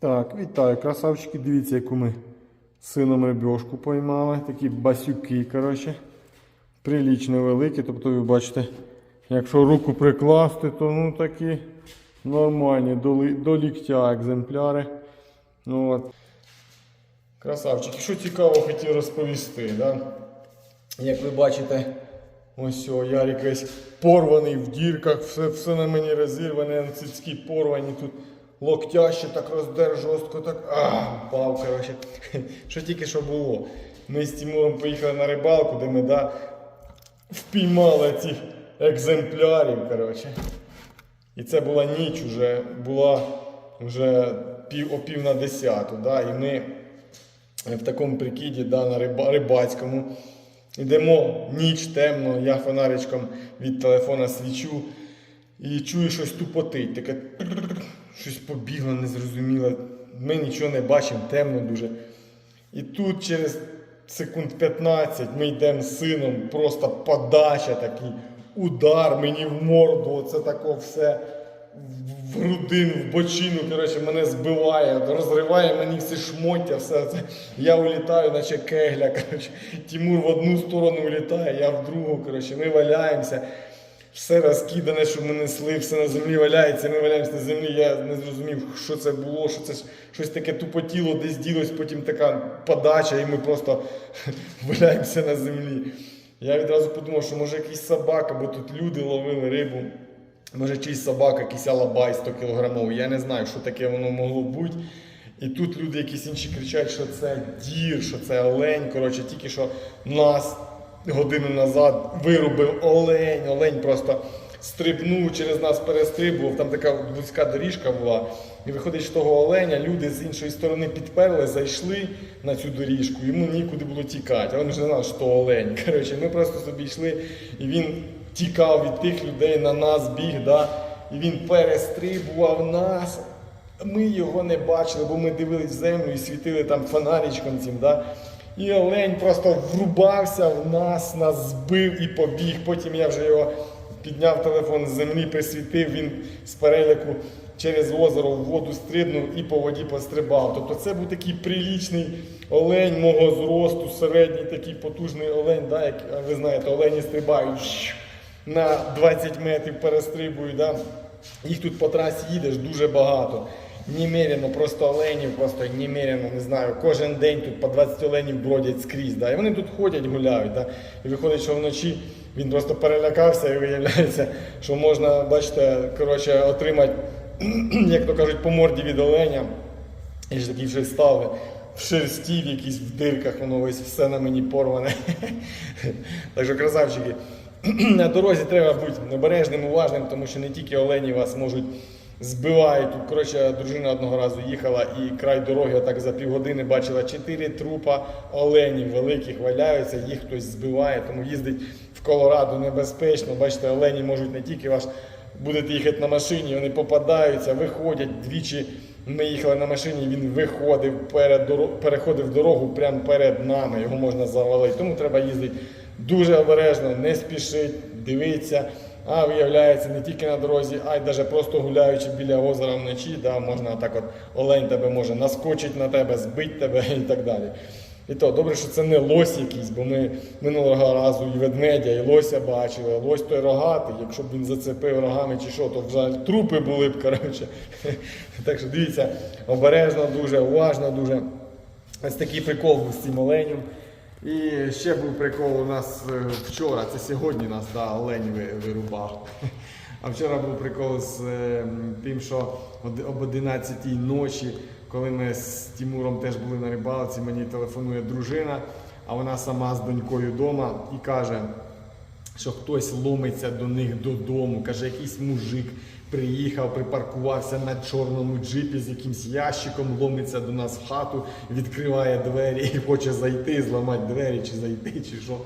Так, вітаю, красавчики. Дивіться, яку ми сином рибьошку поймали. Такі басюки, коротше. Прилічно великі. Тобто, ви бачите, якщо руку прикласти, то ну такі нормальні, до, до ліктя екземпляри. Ну, от. Красавчики, що цікаво хотів розповісти. Да? Як ви бачите, ось о, Ярик весь порваний в дірках, все, все на мені розірване, цицькі порвані тут. Локтя ще так роздер жорстко, так а, впав, коротше. Що тільки що було. Ми з Тимуром поїхали на рибалку, де ми да, впіймали цих екземплярів. коротше. І це була ніч уже, була вже пів, о пів на десяту. Да, і ми в такому прикиді да, на риба, рибацькому. Йдемо ніч темно, я фонаричком від телефона свічу і чую щось тупотить. Таке щось побігло, незрозуміле. Ми нічого не бачимо, темно дуже. І тут через секунд 15 ми йдемо з сином, просто подача такий, удар мені в морду, оце тако все в грудину, в бочину, коротше, мене збиває, розриває мені всі шмоття, все це. Я улітаю, наче кегля. Коротше. Тимур в одну сторону улітає, я в другу. Коротше. Ми валяємося. Все розкидане, що ми несли, все на землі валяється, ми валяємося на землі. Я не зрозумів, що це було, що це щось таке тупотіло, десь ділось, потім така подача, і ми просто валяємося на землі. Я відразу подумав, що може якийсь собака, бо тут люди ловили рибу. Може чийсь собака, якийсь алабай 100 кілограмовий. Я не знаю, що таке воно могло бути. І тут люди якісь інші кричать, що це дір, що це олень. Коротше, тільки що нас годину назад вирубив олень. Олень просто стрибнув через нас, перестрибував. Там така вузька доріжка була. І виходить, що того оленя люди з іншої сторони підперли, зайшли на цю доріжку, йому нікуди було тікати. А вони ж не знали, що то олень. Коротше, ми просто собі йшли, і він тікав від тих людей на нас біг. Да? І він перестрибував нас. Ми його не бачили, бо ми дивились землю і світили там фонаричком цим. Да? І олень просто врубався в нас, нас збив і побіг. Потім я вже його підняв телефон з землі, присвітив, він з переляку через озеро в воду стрибнув і по воді пострибав. Тобто це був такий прилічний олень мого зросту, середній такий потужний олень, да? як ви знаєте, олені стрибають на 20 метрів перестрибують. Да? Їх тут по трасі їдеш дуже багато. Немерено, просто оленів, просто немерено, не знаю. Кожен день тут по 20 оленів бродять скрізь. Да? І вони тут ходять, гуляють. Да? І виходить, що вночі він просто перелякався і виявляється, що можна, бачите, коротше, отримати, як то кажуть, по морді від оленя. І ж такий вже став в шерсті, в якісь в дирках, воно ось все на мені порване. так що, красавчики, на дорозі треба бути обережним, уважним, тому що не тільки олені вас можуть збивають. Коротше, дружина одного разу їхала і край дороги, отак за півгодини бачила чотири трупа оленів великих валяються, їх хтось збиває, тому їздить в Колорадо небезпечно. Бачите, олені можуть не тільки ваш будете їхати на машині, вони попадаються, виходять двічі. Ми їхали на машині, він виходив перед доро... переходив дорогу прямо перед нами. Його можна завалити. Тому треба їздити дуже обережно, не спішить, дивитися. А виявляється, не тільки на дорозі, а й навіть просто гуляючи біля озера вночі, да, можна так от олень тебе може наскочити на тебе, збити тебе і так далі. І то добре, що це не лось якийсь, бо ми минулого разу і ведмедя, і лося бачили. Лось той рогатий, якщо б він зацепив рогами чи що, то вже трупи були б. коротше. Так що дивіться, обережно, дуже, уважно, дуже. Ось такий прикол з цим оленем. І ще був прикол у нас е, вчора, це сьогодні нас да, олень вирубав. А вчора був прикол з е, тим, що об 11 ночі, коли ми з Тимуром теж були на рибалці, мені телефонує дружина, а вона сама з донькою вдома і каже, що хтось ломиться до них додому. Каже, якийсь мужик приїхав, припаркувався на чорному джипі з якимсь ящиком, ломиться до нас в хату, відкриває двері і хоче зайти, зламати двері, чи зайти, чи що.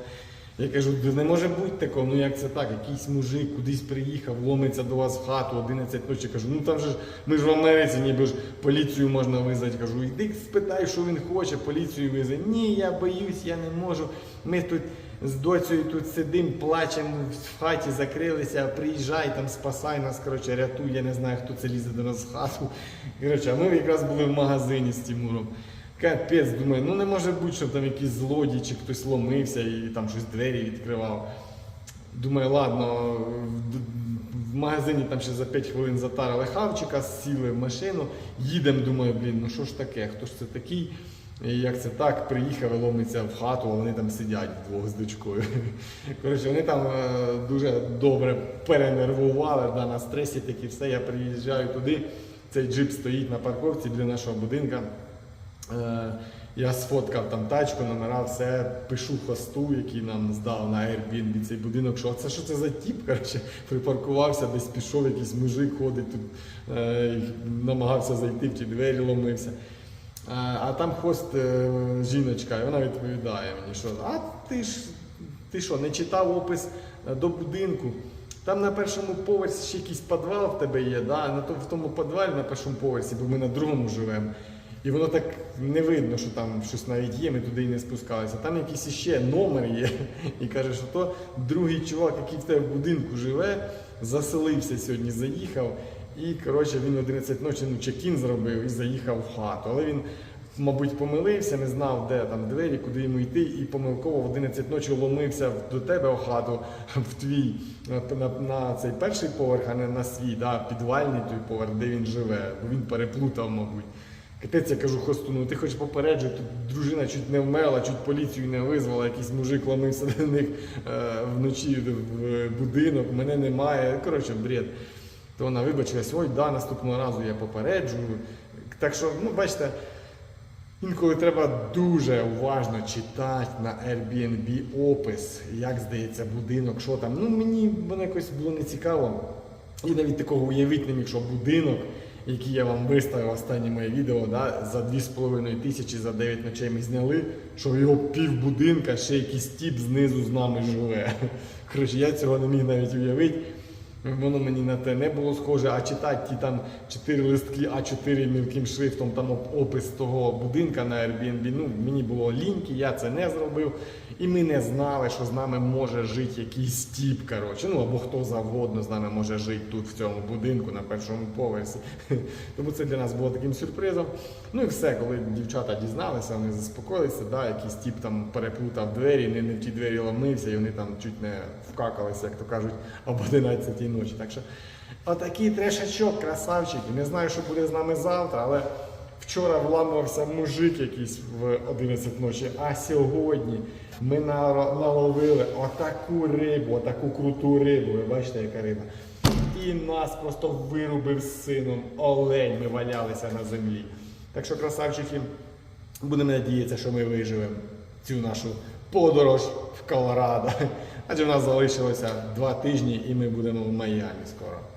Я кажу, не може бути такого, ну як це так? Якийсь мужик кудись приїхав, ломиться до вас в хату 11 ночі. Кажу, ну там же ж ми ж в Америці, ніби ж поліцію можна визвати. Кажу, іди спитай, що він хоче, поліцію визвати. Ні, я боюсь, я не можу. Ми тут з доцею тут сидим, плачемо, в хаті закрилися, приїжджай там, спасай нас, коротше, рятуй, я не знаю, хто це лізе до нас в хату. Коротше, а ми якраз були в магазині з Тимуром. Капець, думаю, ну не може бути, щоб там якийсь злодій чи хтось ломився і там щось двері відкривав. Думаю, ладно, в- магазині там ще за 5 хвилин затарили хавчика, сіли в машину, їдемо, думаю, блін, ну що ж таке, хто ж це такий? І як це так, приїхав і ломиться в хату, а вони там сидять вдвох з дочкою. Коротше, вони там е, дуже добре перенервували, да, на стресі такі все. Я приїжджаю туди, цей джип стоїть на парковці біля нашого будинка. Е, Я сфоткав там тачку, номера, все, пишу хосту, який нам здав на Airbnb цей будинок. Що це що це за тіп? Коротше, припаркувався, десь пішов, якийсь мужик ходить тут, е, намагався зайти в ті двері, ломився. А, а там хост е, жіночка, і вона відповідає мені, що а ти ж ти що, не читав опис е, до будинку? Там на першому поверсі ще якийсь підвал в тебе є, да? в тому підвалі на першому поверсі, бо ми на другому живемо. І воно так не видно, що там щось навіть є, ми туди і не спускалися. Там якийсь іще номер є. І каже, що то другий чувак, який в тебе в будинку живе, заселився сьогодні, заїхав. І коротше він в 11 ночі ну, чекін зробив і заїхав в хату. Але він, мабуть, помилився, не знав, де там двері, куди йому йти, і помилково в 11 ночі ломився до тебе в хату, в твій на, на, цей перший поверх, а не на свій, да, підвальний той поверх, де він живе. Бо він переплутав, мабуть. Капець, я кажу хосту, ну ти хоч попереджуй, тут дружина чуть не вмерла, чуть поліцію не визвала, якийсь мужик ламився до них е, вночі в будинок, мене немає. Коротше, бред. То вона вибачилась, ой, да, наступного разу я попереджу. Так що, ну, бачите, інколи треба дуже уважно читати на Airbnb опис, як здається будинок, що там. Ну, мені воно якось було не цікаво. І навіть такого уявити не міг, що будинок, який я вам виставив останнє моє відео, да, за 2,5 тисячі за 9 ночей ми зняли, що його пів будинка ще якийсь тіп знизу з нами живе. Коротше, я цього не міг навіть уявити. Воно мені на те не було схоже, а читати ті там чотири листки А4 мілким шрифтом, там опис того будинка на Airbnb, ну мені було ліньки, я це не зробив. І ми не знали, що з нами може жити якийсь тіп, коротше, ну або хто завгодно з нами може жити тут, в цьому будинку, на першому поверсі. Тому це для нас було таким сюрпризом. Ну і все, коли дівчата дізналися, вони заспокоїлися, да, якийсь тіп там переплутав двері, не, в ті двері ломився, і вони там чуть не вкакалися, як то кажуть, об 11 ночі. Так що отакий трешачок, красавчик. Не знаю, що буде з нами завтра, але вчора вламувався мужик якийсь в 11 ночі, а сьогодні ми наловили отаку рибу, отаку круту рибу. Ви бачите, яка риба. І нас просто вирубив сином олень. Ми валялися на землі. Так що, красавчики, будемо надіятися, що ми виживемо цю нашу подорож в Колорадо. Адже в нас залишилося два тижні і ми будемо в Майамі скоро.